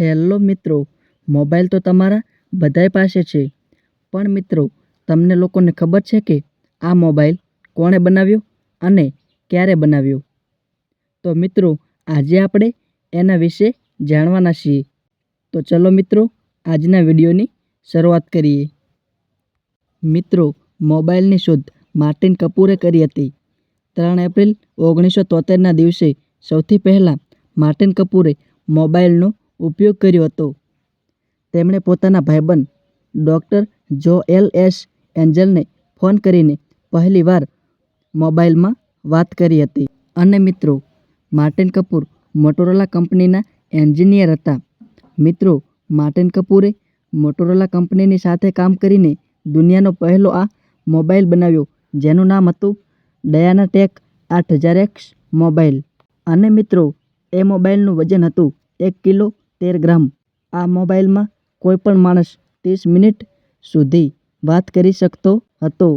Hello મિત્રો, mobile તો તમારા બધાય પાસે છે. પણ મિત્રો, તમને લોકોને ખબર છે કે આ મોબાઈલ કોણે બનાવ્યો અને ક્યારે બનાવ્યો? તો મિત્રો, આજે આપણે એના વિશે જાણવાના છીએ. તો ચલો મિત્રો, આજના વિડીયોની શરૂઆત કરીએ. મિત્રો, મોબાઈલની શોધ માર્ટિન કપૂરે કરી હતી. ત્રણ એપ્રિલ ઓગણીસો તોતેરના દિવસે સૌથી પહેલાં માર્ટિન કપૂરે મોબાઈલનો ઉપયોગ કર્યો હતો. તેમણે પોતાના ભાઈબંધ, ડૉક્ટર જો એલ એસ. એન્જલને ફોન કરીને પહેલીવાર મોબાઈલમાં વાત કરી હતી. અને મિત્રો, માર્ટિન કપૂર મોટોરોલા કંપનીના એન્જિનિયર હતા. મિત્રો, માર્ટિન કપૂરે મોટોરોલા કંપનીની સાથે કામ કરીને દુનિયાનો પહેલો આ મોબાઈલ બનાવ્યો, જેનું નામ હતું ડયાના ટેક આઠ હજાર એક્સ મોબાઈલ. અને મિત્રો, એ મોબાઈલનું વજન હતું એક કિલો તેર ગ્રામ. આ મોબાઈલમાં કોઈ પણ માણસ ત્રીસ મિનિટ સુધી વાત કરી શકતો હતો.